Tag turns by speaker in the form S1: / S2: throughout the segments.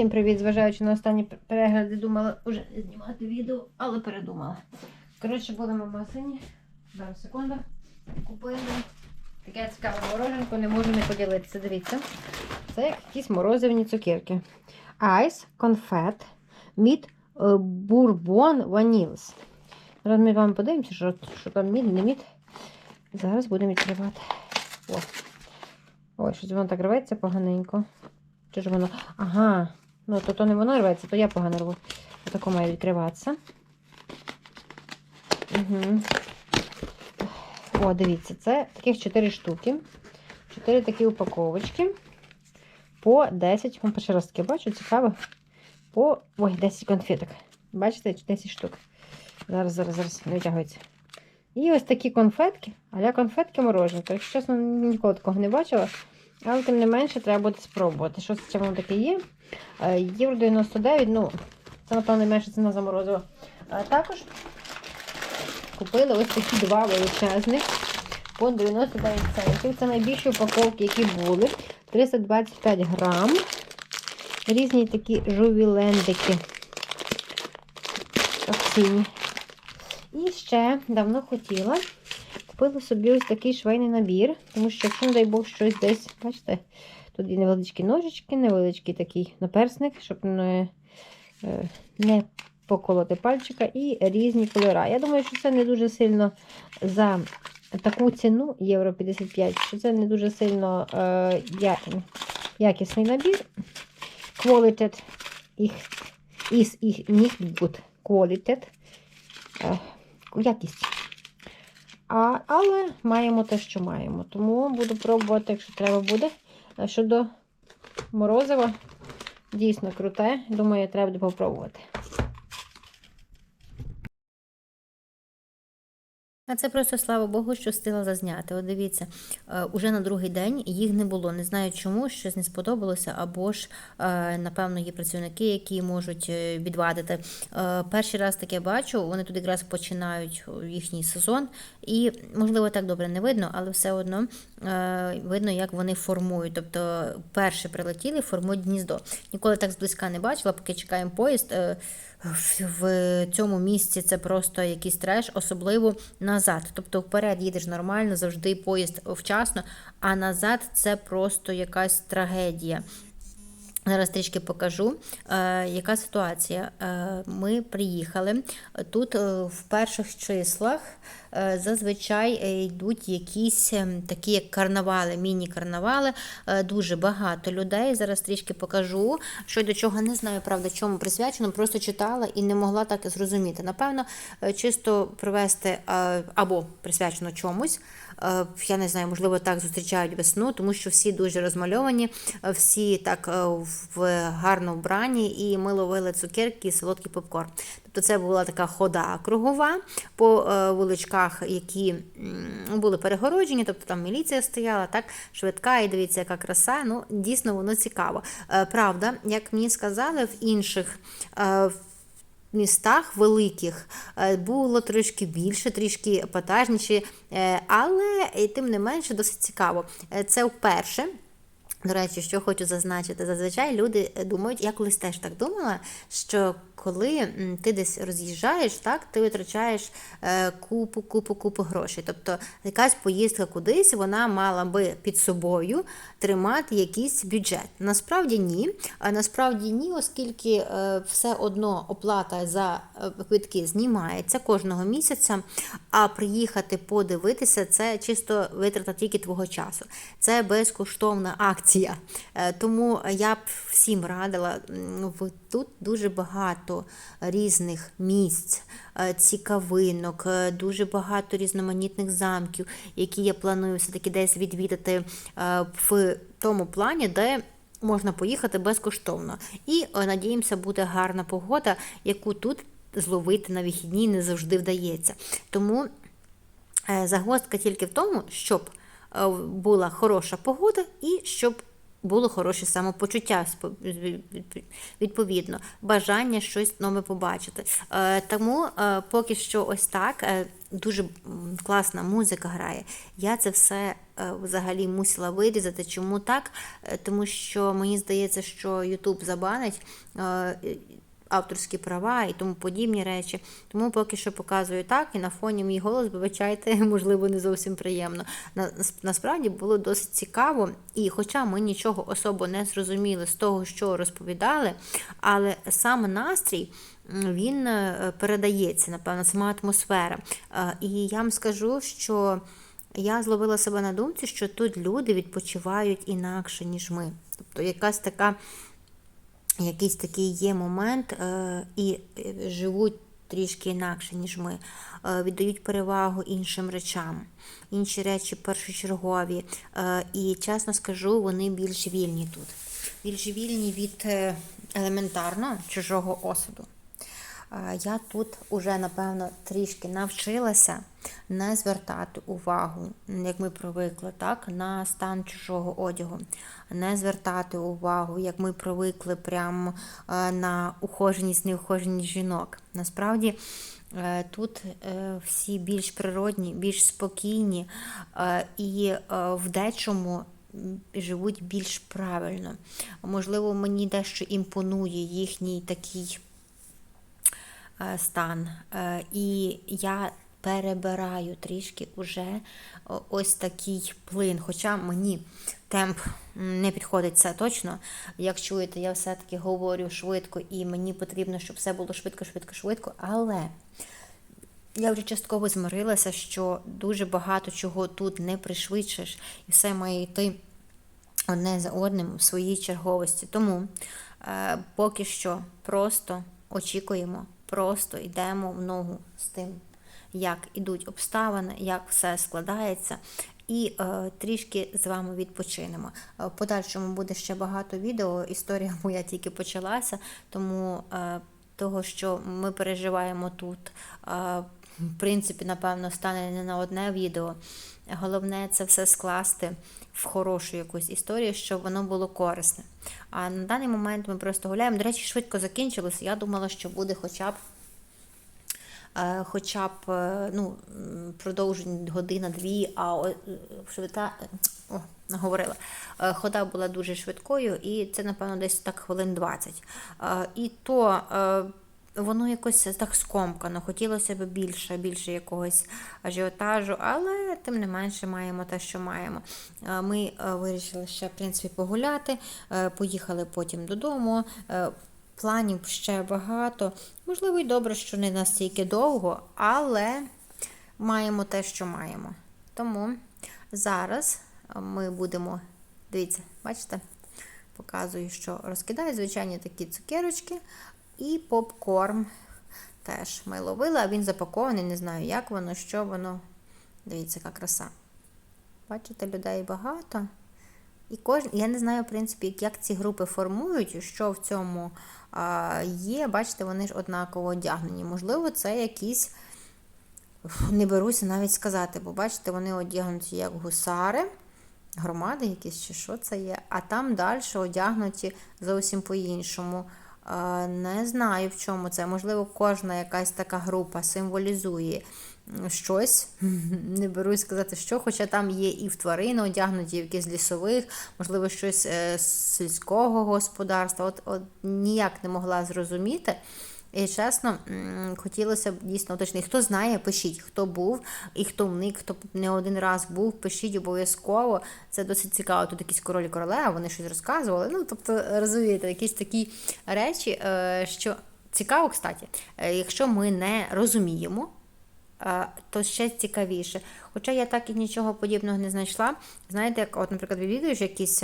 S1: Всім привіт, зважаючи на останні перегляди, думала вже не знімати відео, але передумала. Коротше, будемо в магазині. Зараз секунду. Купили таке цікаве мороженко, не можу не поділитися. Дивіться. Це якісь морозивні цукерки. Айс, конфет, мід, е, бурбон, ванілс. Зараз ми вам подивимося, що, що там мід, не мід. Зараз будемо відкривати. О. Ой, щось воно так рветься поганенько. Чи ж воно. Ага. Ну, то, то не воно рветься, то я погано рву. Отако має відкриватися. Угу. О, дивіться, це таких 4 штуки. 4 такі упаковочки. По 10. Вам перший раз таке бачу, цікаво. По. Ой, 10 конфеток. Бачите, 10 штук. Зараз, зараз, зараз не витягується. І ось такі конфетки, аля конфетки мороженка. Якщо чесно, ніколи такого не бачила. Але тим не менше треба буде спробувати. Що це воно таке є? Е, Євро 99, ну, це, напевно, менша ціна за морозиво. А також купили ось такі два величезних по 99 центів. Це найбільші упаковки, які були. 325 грам. Різні такі жувілендики. Акційні. І ще давно хотіла. Купила собі ось такий швейний набір, тому що, якщо, не дай Бог, щось десь, бачите, тут є невеличкі ножички, невеличкий такий наперсник, щоб не, е, не поколоти пальчика, і різні кольори. Я думаю, що це не дуже сильно за таку ціну, євро 55, що це не дуже сильно е, якісний набір. Quality is nicht good quality. Е, якість. А, але маємо те, що маємо. Тому буду пробувати, якщо треба буде. А щодо морозива, дійсно круте. Думаю, треба буде попробувати.
S2: А це просто слава Богу, що встигла зазняти. От дивіться, е, уже на другий день їх не було. Не знаю чому, щось не сподобалося, або ж, е, напевно, є працівники, які можуть е, відвадити. Перший раз таке бачу, вони тут якраз починають їхній сезон, і, можливо, так добре не видно, але все одно видно, як вони формують. Тобто, перші прилетіли, формують гніздо. Ніколи так зблизька не бачила, поки чекаємо поїзд. В цьому місці це просто якийсь треш, особливо назад. Тобто вперед їдеш нормально, завжди поїзд вчасно, а назад це просто якась трагедія. Зараз трішки покажу, е, яка ситуація. Е, ми приїхали. Тут е, в перших числах зазвичай йдуть якісь е, такі як карнавали, міні-карнавали, дуже багато людей. Зараз трішки покажу, що до чого не знаю, правда, чому присвячено, просто читала і не могла так зрозуміти. Напевно, чисто привести або присвячено чомусь. Е, Я не знаю, можливо, так зустрічають весну, тому що всі дуже розмальовані, е, всі так е, в гарно вбрані і ми ловили цукерки і солодкий попкорн. Тобто це була така хода кругова по вуличках, які були перегороджені, тобто там міліція стояла, так, швидка, і дивіться, яка краса. Ну, дійсно, воно цікаво. Правда, як мені сказали, в інших. Містах великих е, було трішки більше, трішки епатажніше, але тим не менше досить цікаво. Е, Це вперше. До речі, що хочу зазначити, зазвичай люди е, думають, я колись теж так думала, що коли ти десь роз'їжджаєш, так ти витрачаєш е, купу, купу, купу грошей. Тобто якась поїздка кудись, вона мала би під собою тримати якийсь бюджет. Насправді ні. А насправді ні, оскільки е, все одно оплата за квитки знімається кожного місяця, а приїхати подивитися це чисто витрата тільки твого часу. Це безкоштовна акція. Е, Тому я б всім радила тут дуже багато різних місць, е, цікавинок, е, дуже багато різноманітних замків, які я планую все-таки десь відвідати в тому плані, де можна поїхати безкоштовно. І надіємося, буде гарна погода, яку тут зловити на вихідні не завжди вдається. Тому загвоздка тільки в тому, щоб була хороша погода і щоб було хороше самопочуття відповідно, бажання щось нове побачити. Е, Тому е, поки що ось так. е, Дуже класна музика грає. Я це все е, взагалі мусила вирізати. Чому так? Е, Тому що мені здається, що YouTube забанить е, авторські права і тому подібні речі. Тому поки що показую так, і на фоні мій голос, вибачайте, можливо, не зовсім приємно. На, насправді було досить цікаво, і хоча ми нічого особо не зрозуміли з того, що розповідали, але сам настрій. Він е, передається, напевно, сама атмосфера. Е, І я вам скажу, що я зловила себе на думці, що тут люди відпочивають інакше, ніж ми. Тобто якась така якийсь такий є момент е, і е, живуть трішки інакше, ніж ми, е, віддають перевагу іншим речам, інші речі першочергові. І чесно скажу, вони більш вільні тут. Більш вільні від елементарно чужого осуду. Я тут уже, напевно, трішки навчилася не звертати увагу, як ми привикли, так, на стан чужого одягу, не звертати увагу, як ми привикли прямо е, на ухоженість, неухоженість жінок. Насправді е, тут е, всі більш природні, більш спокійні і в дечому живуть більш правильно. Можливо, мені дещо імпонує їхній такий стан. Е, І я перебираю трішки уже ось такий плин. Хоча мені темп не підходить це точно. Як чуєте, я все-таки говорю швидко, і мені потрібно, щоб все було швидко, швидко, швидко. Але я вже частково змирилася, що дуже багато чого тут не пришвидшиш, і все має йти одне за одним в своїй черговості. Тому е, поки що просто очікуємо, просто йдемо в ногу з тим, як ідуть обставини, як все складається. І е, трішки з вами відпочинемо. Е, В подальшому буде ще багато відео. Історія моя тільки почалася, тому е, того, що ми переживаємо тут, е, в принципі, напевно, стане не на одне відео. Головне це все скласти в хорошу якусь історію, щоб воно було корисне. А на даний момент ми просто гуляємо. До речі, швидко закінчилося. Я думала, що буде хоча б. е, Хоча б е, ну, м, продовжень година-дві, а е, швидка о, наговорила. Е, Хода була дуже швидкою, і це, напевно, десь так хвилин 20. Е, І то воно якось так скомкано. Хотілося б більше, більше якогось ажіотажу, але тим не менше маємо те, що маємо. Е, Ми е, вирішили ще, в принципі, погуляти, е, поїхали потім додому. Планів ще багато. Можливо, і добре, що не настільки довго, але маємо те, що маємо. Тому зараз ми будемо, дивіться, бачите, показую, що розкидаю звичайні такі цукерочки і попкорн теж ми ловили, а він запакований, не знаю, як воно, що воно. Дивіться, яка краса. Бачите, людей багато. І кожен, я не знаю, в принципі, як ці групи формують, що в цьому а, є. Бачите, вони ж однаково одягнені. Можливо, це якісь, не беруся навіть сказати, бо бачите, вони одягнуті як гусари, громади якісь чи що це є, а там далі одягнуті зовсім по-іншому. Не знаю, в чому це. Можливо, кожна якась така група символізує щось. Не берусь сказати, що, хоча там є і в тварини одягнуті, якісь лісових, можливо, щось е, з сільського господарства. От, от ніяк не могла зрозуміти. І чесно, хотілося б дійсно уточнити. Хто знає, пишіть, хто був і хто вник, хто не один раз був, пишіть обов'язково. Це досить цікаво. Тут якісь королі королева, вони щось розказували. Ну, тобто, розумієте, якісь такі речі, е, що цікаво, кстати, е, якщо ми не розуміємо. е, То ще цікавіше. Хоча я так і нічого подібного не знайшла. Знаєте, як, от, наприклад, відвідуєш якісь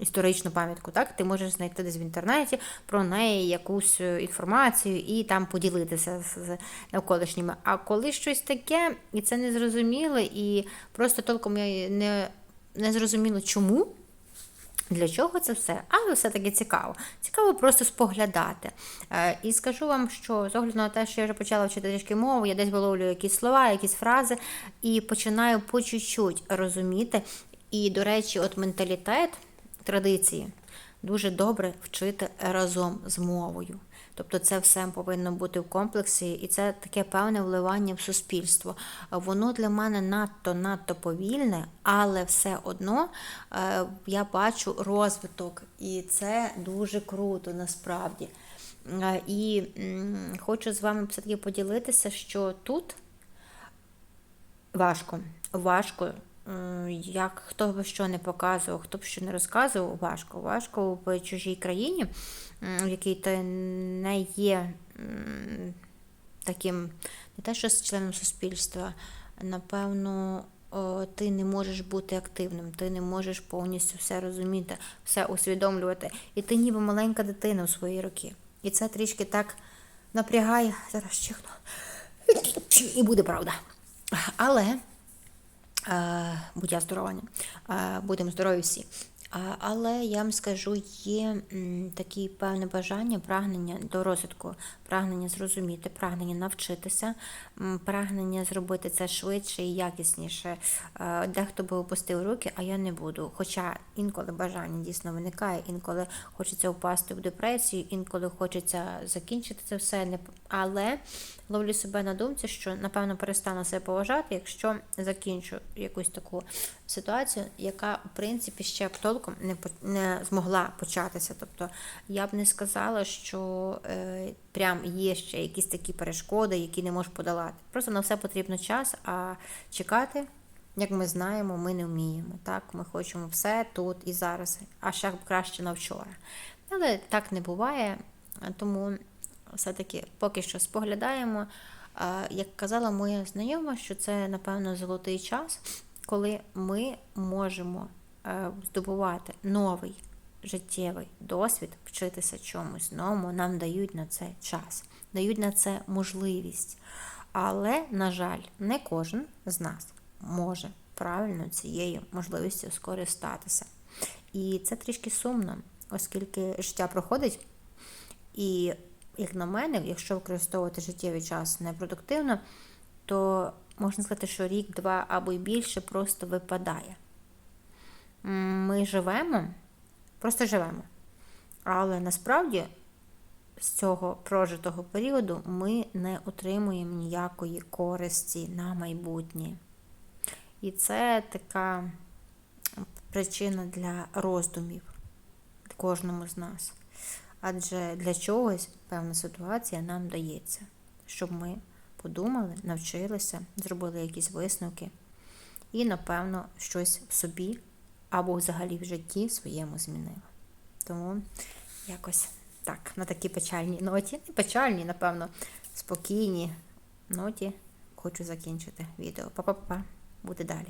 S2: історичну пам'ятку, так? Ти можеш знайти десь в інтернеті про неї якусь е, інформацію і там поділитися з, навколишніми. А коли щось таке, і це не зрозуміло, і просто толком я не, не зрозуміло, чому. Для чого це все? Але все-таки цікаво. Цікаво просто споглядати. Е, і скажу вам, що з огляду на те, що я вже почала вчити трішки мову, я десь виловлюю якісь слова, якісь фрази, і починаю по чуть-чуть розуміти. І, до речі, от менталітет традиції. Дуже добре вчити разом з мовою. Тобто це все повинно бути в комплексі, і це таке певне вливання в суспільство. Воно для мене надто надто повільне, але все одно е, я бачу розвиток, і це дуже круто насправді. Е, І хочу з вами все-таки поділитися, що тут важко. Важко. Е, Як хто б що не показував, хто б що не розказував, важко. Важко в чужій країні, в якій ти не є таким, не те, що з членом суспільства, напевно, ти не можеш бути активним, ти не можеш повністю все розуміти, все усвідомлювати. І ти ніби маленька дитина у свої роки. І це трішки так напрягає. Зараз чихну. І буде правда. Але Е, будьте здорові, Е, будемо здорові всі. Але я вам скажу, є такі певне бажання, прагнення до розвитку, прагнення зрозуміти, прагнення навчитися, прагнення зробити це швидше і якісніше. Е, Дехто би опустив руки, а я не буду. Хоча інколи бажання дійсно виникає, інколи хочеться впасти в депресію, інколи хочеться закінчити це все. Але ловлю себе на думці, що напевно перестану себе поважати, якщо закінчу якусь таку ситуацію, яка в принципі ще б толком не не змогла початися. Тобто я б не сказала, що е, прям є ще якісь такі перешкоди, які не можеш подолати. Просто на все потрібно час, а чекати. Як ми знаємо, ми не вміємо. Так, ми хочемо все тут і зараз, а ще краще на вчора. Але так не буває, тому все-таки поки що споглядаємо. Як казала моя знайома, що це, напевно, золотий час, коли ми можемо е, здобувати новий життєвий досвід, вчитися чомусь новому, нам дають на це час, дають на це можливість. Але, на жаль, не кожен з нас може правильно цією можливістю скористатися. І це трішки сумно, оскільки життя проходить, і, як на мене, якщо використовувати життєвий час непродуктивно, то можна сказати, що рік, два або й більше просто випадає. Ми живемо, просто живемо. Але насправді з цього прожитого періоду ми не отримуємо ніякої користі на майбутнє. І це така причина для роздумів кожному з нас. Адже для чогось певна ситуація нам дається, щоб ми подумали, навчилися, зробили якісь висновки і, напевно, щось в собі або взагалі в житті своєму змінила. Тому якось так, на такій печальній ноті, не печальній, напевно, спокійній ноті хочу закінчити відео. Па-па-па, буде далі.